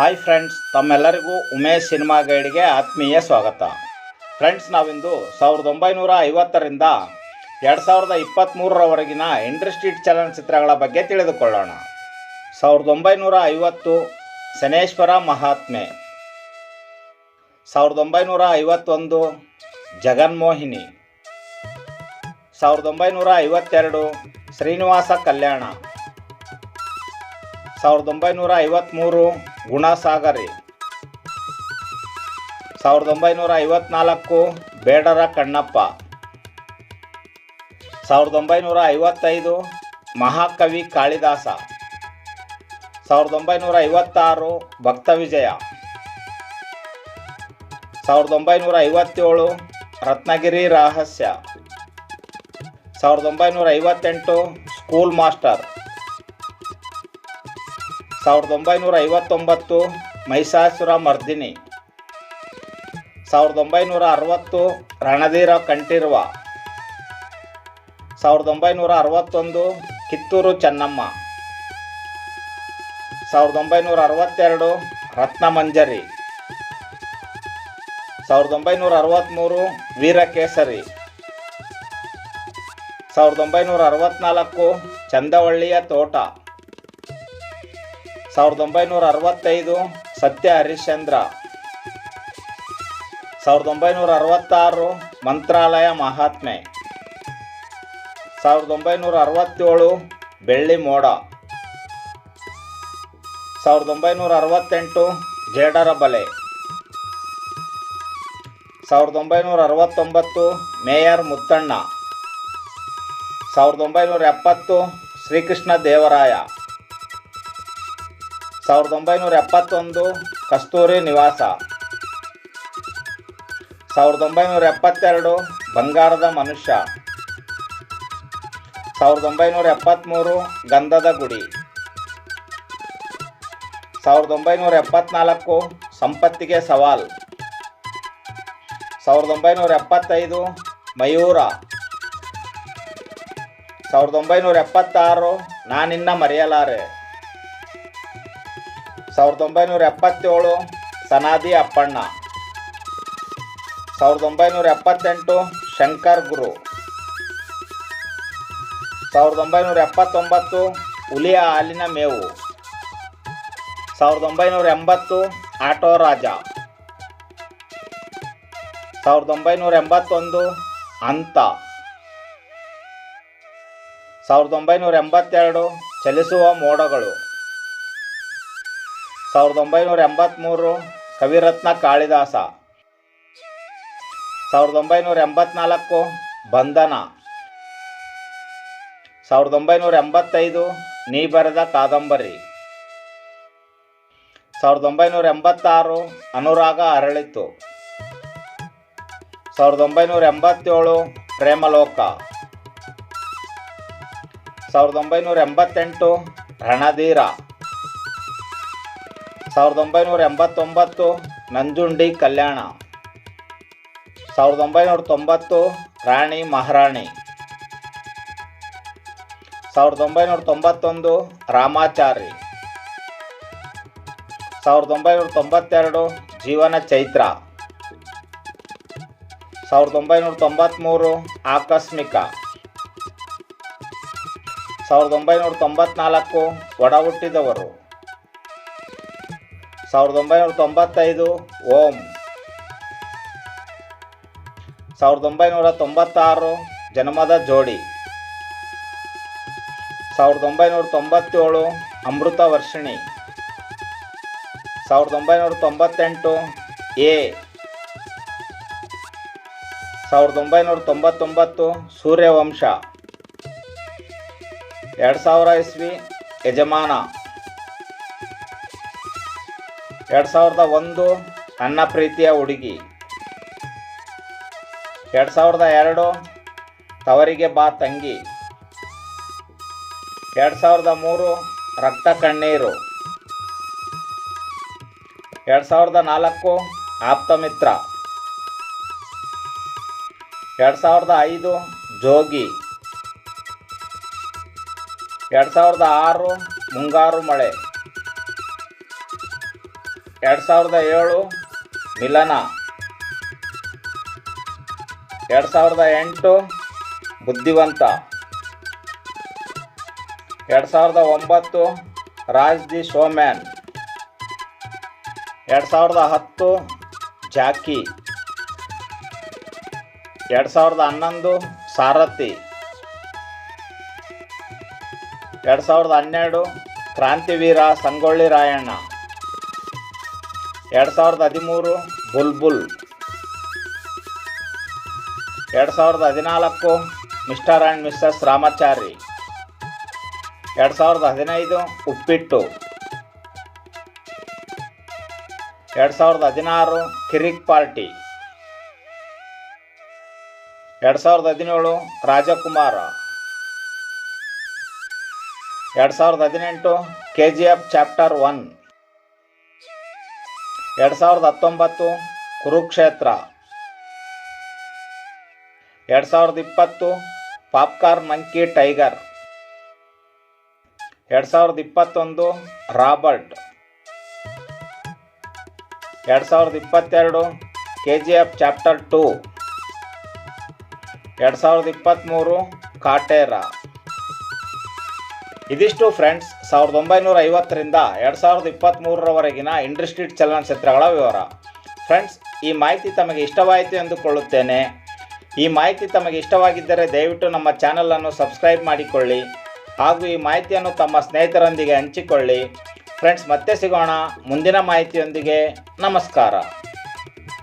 Hi friends ತಮ್ಮೆಲ್ಲರಿಗೂ Umesh cinema ಗೈಡ್ಗೆ ಆತ್ಮೀಯ ಸ್ವಾಗತ. ಫ್ರೆಂಡ್ಸ್ ನಾವಿಂದು ಸಾವಿರದ ಒಂಬೈನೂರ ಐವತ್ತರಿಂದ ಎರಡು ಸಾವಿರದ ಇಪ್ಪತ್ತ್ಮೂರರವರೆಗಿನ ಇಂಡಸ್ಟ್ರೀಟ್ ಚಲನಚಿತ್ರಗಳ ಬಗ್ಗೆ ತಿಳಿದುಕೊಳ್ಳೋಣ. ಸಾವಿರದ ಒಂಬೈನೂರ ಐವತ್ತು ಸನೇಶ್ವರ ಮಹಾತ್ಮೆ. ಸಾವಿರದ ಒಂಬೈನೂರ ಐವತ್ತೊಂದು ಜಗನ್ಮೋಹಿನಿ. ಸಾವಿರದ ಒಂಬೈನೂರ ಐವತ್ತೆರಡು ಶ್ರೀನಿವಾಸ ಕಲ್ಯಾಣ. ಸಾವಿರದ ಒಂಬೈನೂರ ಐವತ್ತ್ಮೂರು ಗುಣಸಾಗರಿ. ಸಾವಿರದ ಒಂಬೈನೂರ ಐವತ್ನಾಲ್ಕು ಬೇಡರ ಕಣ್ಣಪ್ಪ. ಸಾವಿರದ ಒಂಬೈನೂರ ಐವತ್ತೈದು ಮಹಾಕವಿ ಕಾಳಿದಾಸ. ಸಾವಿರದ ಒಂಬೈನೂರ ಐವತ್ತಾರು ಭಕ್ತವಿಜಯ. ಸಾವಿರದ ಒಂಬೈನೂರ ಐವತ್ತೇಳು ರತ್ನಗಿರಿ ರಹಸ್ಯ. ಸಾವಿರದ ಒಂಬೈನೂರ ಐವತ್ತೆಂಟು ಸ್ಕೂಲ್ ಮಾಸ್ಟರ್ ಸಾವಿರದ ಒಂಬೈನೂರ ಐವತ್ತೊಂಬತ್ತು ಮೈಸಾಸುರ ಮರ್ದಿನಿ ಸಾವಿರದ ಒಂಬೈನೂರ ಅರವತ್ತು ರಣಧೀರ ಕಂಠೀರ್ವ. ಸಾವಿರದ ಒಂಬೈನೂರ ಅರವತ್ತೊಂದು ಕಿತ್ತೂರು ಚೆನ್ನಮ್ಮ. ಸಾವಿರದ ಒಂಬೈನೂರ ಅರವತ್ತೆರಡು ರತ್ನಮಂಜರಿ. ಸಾವಿರದ ಒಂಬೈನೂರ ಅರವತ್ತ್ಮೂರು ವೀರಕೇಸರಿ. ಸಾವಿರದ ಒಂಬೈನೂರ ಅರವತ್ತ್ನಾಲ್ಕು ಚಂದವಳ್ಳಿಯ ತೋಟ. ಸಾವಿರದ ಒಂಬೈನೂರ ಅರವತ್ತೈದು, ಸತ್ಯ ಹರಿಶ್ಚಂದ್ರ. ಸಾವಿರದ ಒಂಬೈನೂರ ಅರವತ್ತಾರು, ಮಂತ್ರಾಲಯ ಮಹಾತ್ಮೆ. ಸಾವಿರದ ಒಂಬೈನೂರ ಅರವತ್ತೇಳು, ಬೆಳ್ಳಿ ಮೋಡ. ಸಾವಿರದ ಒಂಬೈನೂರ ಅರವತ್ತೆಂಟು, ಜೇಡರ ಬಲೆ. ಸಾವಿರದ ಒಂಬೈನೂರ ಅರವತ್ತೊಂಬತ್ತು, ಮೇಯರ್ ಮುತ್ತಣ್ಣ. ಸಾವಿರದ ಒಂಬೈನೂರ ಎಪ್ಪತ್ತು, ಶ್ರೀಕೃಷ್ಣ ದೇವರಾಯ. ಸಾವಿರದ ಒಂಬೈನೂರ ಎಪ್ಪತ್ತೊಂದು ಕಸ್ತೂರಿ ನಿವಾಸ. ಸಾವಿರದ ಒಂಬೈನೂರ ಎಪ್ಪತ್ತೆರಡು ಬಂಗಾರದ ಮನುಷ್ಯ. ಸಾವಿರದ ಒಂಬೈನೂರ ಎಪ್ಪತ್ತ್ಮೂರು ಗಂಧದ ಗುಡಿ. ಸಾವಿರದ ಒಂಬೈನೂರ ಎಪ್ಪತ್ನಾಲ್ಕು ಸಂಪತ್ತಿಗೆ ಸವಾಲ್. ಸಾವಿರದ ಒಂಬೈನೂರ ಎಪ್ಪತ್ತೈದು ಮಯೂರ. ಸಾವಿರದ ಒಂಬೈನೂರ ಎಪ್ಪತ್ತಾರು ನಾನಿನ್ನ ಮರೆಯಲಾರೆ. ಸಾವಿರದ ಒಂಬೈನೂರ ಎಪ್ಪತ್ತೇಳು ಸನಾದಿ ಅಪ್ಪಣ್ಣ. ಸಾವಿರದ ಒಂಬೈನೂರ ಎಪ್ಪತ್ತೆಂಟು ಶಂಕರ್ ಗುರು. ಸಾವಿರದ ಒಂಬೈನೂರ ಎಪ್ಪತ್ತೊಂಬತ್ತು ಹುಲಿಯ ಹಾಲಿನ ಮೇವು. ಸಾವಿರದ ಒಂಬೈನೂರ ಎಂಬತ್ತು ಆಟೋ ರಾಜ. ಸಾವಿರದ ಒಂಬೈನೂರ ಎಂಬತ್ತೊಂದು ಅಂತ ಸಾವಿರದ ಒಂಬೈನೂರ ಎಂಬತ್ತೆರಡು ಚಲಿಸುವ ಮೋಡಗಳು. ಸಾವಿರದ ಒಂಬೈನೂರ ಎಂಬತ್ತ್ಮೂರು ಕವಿರತ್ನ ಕಾಳಿದಾಸ. ಸಾವಿರದ ಒಂಬೈನೂರ ಎಂಬತ್ನಾಲ್ಕು ಬಂಧನ. ಸಾವಿರದ ಒಂಬೈನೂರ ಎಂಬತ್ತೈದು ನೀ ಬರೆದ ಕಾದಂಬರಿ. ಸಾವಿರದ ಒಂಬೈನೂರ ಎಂಬತ್ತಾರು ಅನುರಾಗ ಅರಳಿತು. ಸಾವಿರದ ಒಂಬೈನೂರ ಎಂಬತ್ತೇಳು ಪ್ರೇಮಲೋಕ. ಸಾವಿರದ ಒಂಬೈನೂರ ಎಂಬತ್ತೆಂಟು ರಣಧೀರ. ಸಾವಿರದ ಒಂಬೈನೂರ ಎಂಬತ್ತೊಂಬತ್ತು ನಂಜುಂಡಿ ಕಲ್ಯಾಣ. ಸಾವಿರದ ಒಂಬೈನೂರ ತೊಂಬತ್ತು ರಾಣಿ ಮಹಾರಾಣಿ. ಸಾವಿರದ ಒಂಬೈನೂರ ತೊಂಬತ್ತೊಂದು ರಾಮಾಚಾರಿ. ಸಾವಿರದ ಒಂಬೈನೂರ ತೊಂಬತ್ತೆರಡು ಜೀವನ ಚೈತ್ರ. ಸಾವಿರದ ಒಂಬೈನೂರ ತೊಂಬತ್ತ್ಮೂರು ಆಕಸ್ಮಿಕ. ಸಾವಿರದ ಒಂಬೈನೂರ ತೊಂಬತ್ನಾಲ್ಕು ಒಡ ಹುಟ್ಟಿದವರು ಸಾವಿರದ ಒಂಬೈನೂರ ತೊಂಬತ್ತೈದು, ಓಂ. ಸಾವಿರದ ಒಂಬೈನೂರ ತೊಂಬತ್ತಾರು, ಜನ್ಮದ ಜೋಡಿ. ಸಾವಿರದ ಒಂಬೈನೂರ ತೊಂಬತ್ತೇಳು, ಅಮೃತ ವರ್ಷಿಣಿ. ಸಾವಿರದ ಒಂಬೈನೂರ ತೊಂಬತ್ತೆಂಟು, ಎ. ಸಾವಿರದ ಒಂಬೈನೂರ ತೊಂಬತ್ತೊಂಬತ್ತು, ಸೂರ್ಯವಂಶ. ಎರಡು ಸಾವಿರ ಇಸ್ವಿ ಯಜಮಾನ. ಎರಡು ಸಾವಿರದ ಒಂದು ನನ್ನ ಪ್ರೀತಿಯ ಹುಡುಗಿ. ಎರಡು ಸಾವಿರದ ಎರಡು ತವರಿಗೆ ಬಾ ತಂಗಿ. ಎರಡು ಸಾವಿರದ ಮೂರು ರಕ್ತ ಕಣ್ಣೀರು. ಎರಡು ಸಾವಿರದ ನಾಲ್ಕು ಆಪ್ತಮಿತ್ರ ಎರಡು ಸಾವಿರದ ಐದು ಜೋಗಿ. ಎರಡು ಸಾವಿರದ ಆರು ಮುಂಗಾರು ಮಳೆ. ಎರಡು ಸಾವಿರದ ಏಳು ಮಿಲನ. ಎರಡು ಸಾವಿರದ ಎಂಟು ಬುದ್ಧಿವಂತ. ಎರಡು ಸಾವಿರದ ಒಂಬತ್ತು ರಾಜ್ ದಿ ಶೋಮ್ಯಾನ್. ಎರಡು ಸಾವಿರದ ಹತ್ತು ಜಾಕಿ. ಎರಡು ಸಾವಿರದ ಹನ್ನೊಂದು ಸಾರಥಿ. ಎರಡು ಸಾವಿರದ ಹನ್ನೆರಡು ಕ್ರಾಂತಿವೀರ ಸಂಗೊಳ್ಳಿ ರಾಯಣ್ಣ. ಎರಡು ಸಾವಿರದ ಹದಿಮೂರು ಬುಲ್ಬುಲ್. ಎರಡು ಸಾವಿರದ ಹದಿನಾಲ್ಕು ಮಿಸ್ಟರ್ ಆ್ಯಂಡ್ ಮಿಸ್ಸಸ್ ರಾಮಾಚಾರಿ. ಎರಡು ಸಾವಿರದ ಹದಿನೈದು ಉಪ್ಪಿಟ್ಟು. ಎರಡು ಸಾವಿರದ ಹದಿನಾರು ಕಿರಿಕ್ ಪಾರ್ಟಿ. ಎರಡು ಸಾವಿರದ ಹದಿನೇಳು ರಾಜಕುಮಾರ. ಎರಡು ಸಾವಿರದ ಹದಿನೆಂಟು K G F chapter one. ಎರಡು ಸಾವಿರದ ಹತ್ತೊಂಬತ್ತು ಕುರುಕ್ಷೇತ್ರ. ಎರಡು ಸಾವಿರದ ಇಪ್ಪತ್ತು ಪಾಪ್ಕಾರ್ನ್ ಮಂಕಿ ಟೈಗರ್. ಎರಡು ಸಾವಿರದ ಇಪ್ಪತ್ತೊಂದು ರಾಬರ್ಟ್. ಎರಡು ಸಾವಿರದ ಇಪ್ಪತ್ತೆರಡು K G F chapter two. ಎರಡು ಸಾವಿರದ ಇಪ್ಪತ್ತ್ಮೂರು ಕಾಟೇರ. ಇದಿಷ್ಟು ಫ್ರೆಂಡ್ಸ್ ಸಾವಿರದ ಒಂಬೈನೂರ ಐವತ್ತರಿಂದ ಎರಡು ಸಾವಿರದ ಇಪ್ಪತ್ತ್ಮೂರರವರೆಗಿನ ಇಂಡಸ್ಟ್ರೀಟ್ ಚಲನಚಿತ್ರಗಳ ವಿವರ. ಫ್ರೆಂಡ್ಸ್ ಈ ಮಾಹಿತಿ ತಮಗೆ ಇಷ್ಟವಾಯಿತು ಎಂದುಕೊಳ್ಳುತ್ತೇನೆ. ಈ ಮಾಹಿತಿ ತಮಗೆ ಇಷ್ಟವಾಗಿದ್ದರೆ ದಯವಿಟ್ಟು ನಮ್ಮ ಚಾನಲನ್ನು ಸಬ್ಸ್ಕ್ರೈಬ್ ಮಾಡಿಕೊಳ್ಳಿ. ಹಾಗೂ ಈ ಮಾಹಿತಿಯನ್ನು ತಮ್ಮ ಸ್ನೇಹಿತರೊಂದಿಗೆ ಹಂಚಿಕೊಳ್ಳಿ. ಫ್ರೆಂಡ್ಸ್ ಮತ್ತೆ ಸಿಗೋಣ. ಮುಂದಿನ ಮಾಹಿತಿಯೊಂದಿಗೆ ನಮಸ್ಕಾರ.